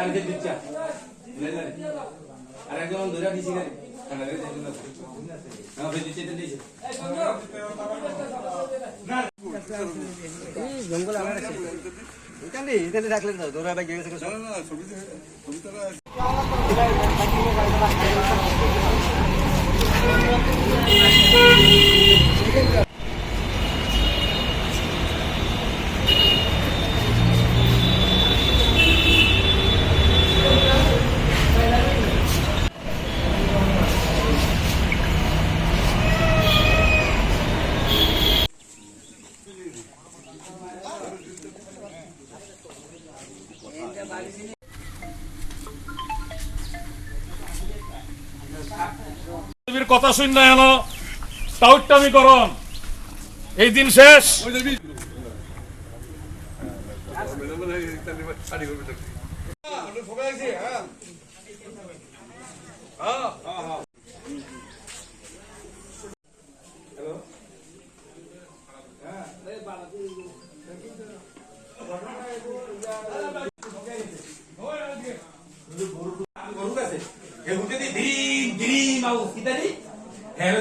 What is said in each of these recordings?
কালকে দিচ্ছা। আর একজন ধরে দিছি দেখুন না হ্যাঁ ভাই, দিচ্ছে দিচ্ছে। এখানে এখানে রাখলেন না দৌড়া কথা শূন্য এলো টাউটটামি করন এই দিন শেষ। গরু দিন মাউ হ্যাঁ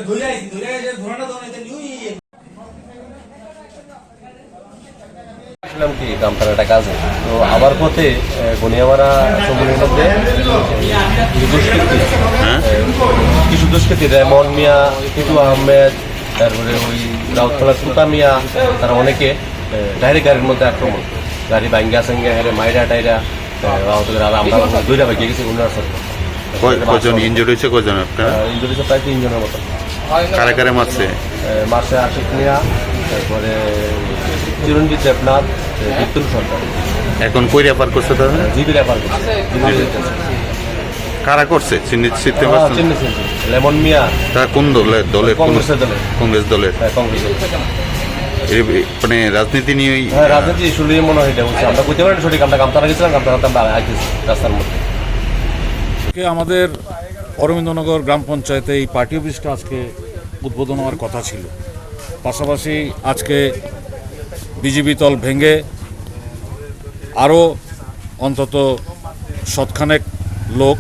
কামতারাটা কাজে। তো আবার পথে গনিয়ামারা সমুদ্রের মধ্যে কিছু দুষ্কৃতি রেমন মিয়া টিটু আহমেদ, তারপরে ওই রাউতপাড়া তুতা মিয়া, তারা অনেকে ডাইরেক্ট গাড়ির মধ্যে আক্রমণ গাড়ি ভাঙ্গা সাঙ্গা হেরে মাইরা টাইরা আর আমরা দুইটা ভাগিয়ে গেছি সরকার কয়- কজন ইনজুরি হয়েছে কজন আপনার? ইঞ্জুরি প্রায় তিনজনের মতো। কারা কারা মারছে? মাসে আশিক মিয়া তারপরে চিরঞ্জিত দেবনাথ বিপুল সরকার। এখন কই রেফার করছে তারা? জিবি রেফার করছে। কারা করছে? চিহ্নিত চিনতে পারছেন লেমন মিয়া। তারা কোন দলের দলের কংগ্রেসের দলের কংগ্রেস দলের। হ্যাঁ মানে রাজনীতি নিয়ে হ্যাঁ রাজনীতি ইস্যু নিয়ে মনে হয় এটা আমরা বুঝতে পারি সঠিক আমরা কামতারা গেছিলাম কামতারা আমরা রাস্তার মধ্যে। আজকে আমাদের অরবিন্দনগর গ্রাম পঞ্চায়েতে এই পার্টি অফিসটা আজকে উদ্বোধন হওয়ার কথা ছিল। পাশাপাশি আজকে বিজেপি দল ভেঙে আরও অন্তত শতখানেক লোক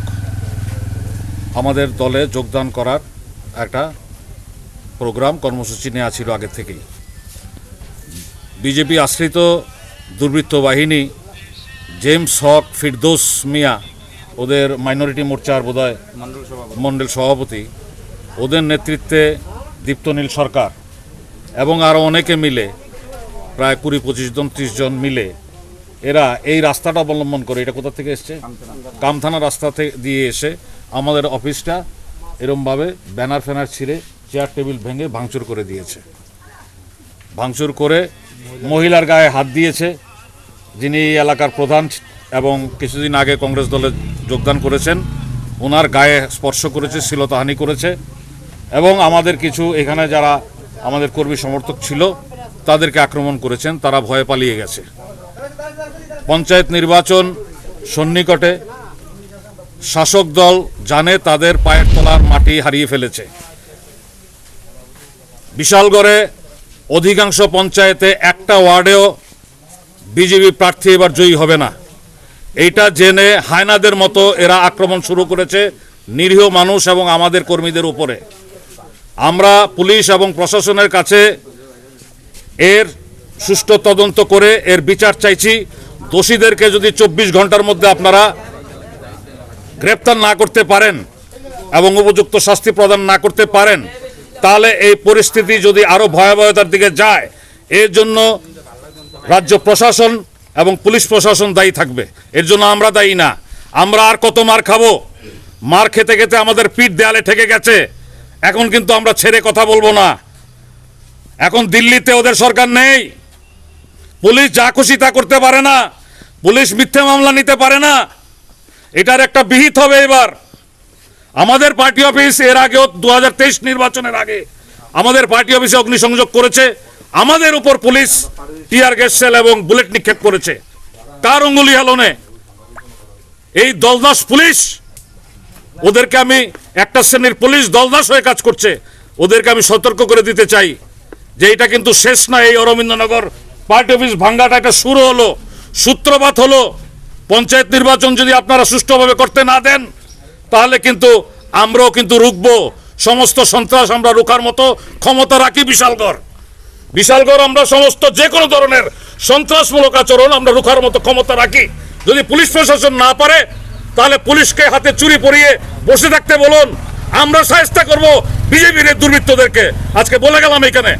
আমাদের দলে যোগদান করার একটা প্রোগ্রাম কর্মসূচি নেওয়া ছিল আগে থেকেই। বিজেপি আশ্রিত দুর্বৃত্ত বাহিনী জেমস হক ফিরদোস মিয়া ওদের মাইনরিটি মোর্চার বোধহয় মণ্ডল সভাপতি। ওদের নেতৃত্বে দীপ্তনীল সরকার এবং আরও অনেকে মিলে প্রায় কুড়ি পঁচিশ জন ত্রিশ জন মিলে এরা এই রাস্তাটা অবলম্বন করে। এটা কোথা থেকে এসছে? কামথানা। রাস্তা থেকে দিয়ে এসে আমাদের অফিসটা এরমভাবে ব্যানার ফ্যানার ছিঁড়ে চেয়ার টেবিল ভেঙে ভাঙচুর করে দিয়েছে। ভাঙচুর করে মহিলার গায়ে হাত দিয়েছে যিনি এই এলাকার প্রধান এবং কিছুদিন আগে কংগ্রেস দলে যোগদান করেছেন। ওনার গায়ে স্পর্শ করেছে, শ্লীলতাহানি করেছে। এবং আমাদের কিছু এখানে যারা আমাদের কর্মী সমর্থক ছিল, তাদেরকে আক্রমণ করেছেন, তারা ভয়ে পালিয়ে গেছে। পঞ্চায়েত নির্বাচন সন্নিকটে শাসক দল জানে তাদের পায়ের তলার মাটি হারিয়ে ফেলেছে। বিশালগড়ে অধিকাংশ পঞ্চায়েতে একটা ওয়ার্ডেও বিজেপি প্রার্থী এবার জয়ী হবে না। এইটা জেনে হায়নাদের মতো এরা আক্রমণ শুরু করেছে নিরীহ মানুষ এবং আমাদের কর্মীদের উপরে। আমরা পুলিশ এবং প্রশাসনের কাছে এর সুষ্ঠু তদন্ত করে এর বিচার চাইছি। দোষীদেরকে যদি চব্বিশ ঘণ্টার মধ্যে আপনারা গ্রেপ্তার না করতে পারেন এবং উপযুক্ত শাস্তি প্রদান না করতে পারেন, তাহলে এই পরিস্থিতি যদি আরও ভয়াবহতার দিকে যায়, এর জন্য রাজ্য প্রশাসন এবং পুলিশ প্রশাসন দায়ী থাকবে। এর জন্য আমরা দায়ী না। আমরা আর কত মার খাব? মার খেতে খেতে আমাদের পিঠ দেয়ালে ঠেকে গেছে। এখন কিন্তু আমরা ছেড়ে কথা বলব না। এখন দিল্লিতে ওদের সরকার নেই। পুলিশ যা খুশি তা করতে পারে না। পুলিশ মিথ্যে মামলা নিতে পারে না। এটার একটা বিহিত হবে এবার। আমাদের পার্টি অফিস এর আগেও দু হাজার তেইশ নির্বাচনের আগে আমাদের পার্টি অফিসে অগ্নিসংযোগ করেছে। আমাদের উপর পুলিশ, টিয়ার গ্যাস সেল এবং বুলেট নিক্ষেপ করেছে। কার অঙ্গুলি হেলনে এই দলদাস পুলিশ, ওদেরকে আমি একটা শ্রেণির পুলিশ দলদাস হয়ে কাজ করছে, ওদেরকে আমি সতর্ক করে দিতে চাই যে এটা কিন্তু শেষ না, এই অরবিন্দনগর পার্টি অফিস ভাঙ্গাটা একটা শুরু হলো, সূত্রপাত হলো। পঞ্চায়েত নির্বাচন যদি আপনারা সুষ্ঠুভাবে করতে না দেন, তাহলে কিন্তু আমরাও কিন্তু রুখবো। সমস্ত সন্ত্রাস আমরা রুখার মতো, ক্ষমতা রাখি বিশালগড়। বিশালগড় আমরা সমস্ত যে কোনো ধরনের সন্ত্রাসমূলক আচরণ আমরা রুখার মতো ক্ষমতা রাখি। যদি পুলিশ প্রশাসন না পারে, তাহলে পুলিশকে হাতে চুরি পরিয়ে বসে থাকতে বলুন। আমরা সাহায্য করব বিজেপির দুর্বৃত্তদেরকে। আজকে বলে গেলাম এখানে।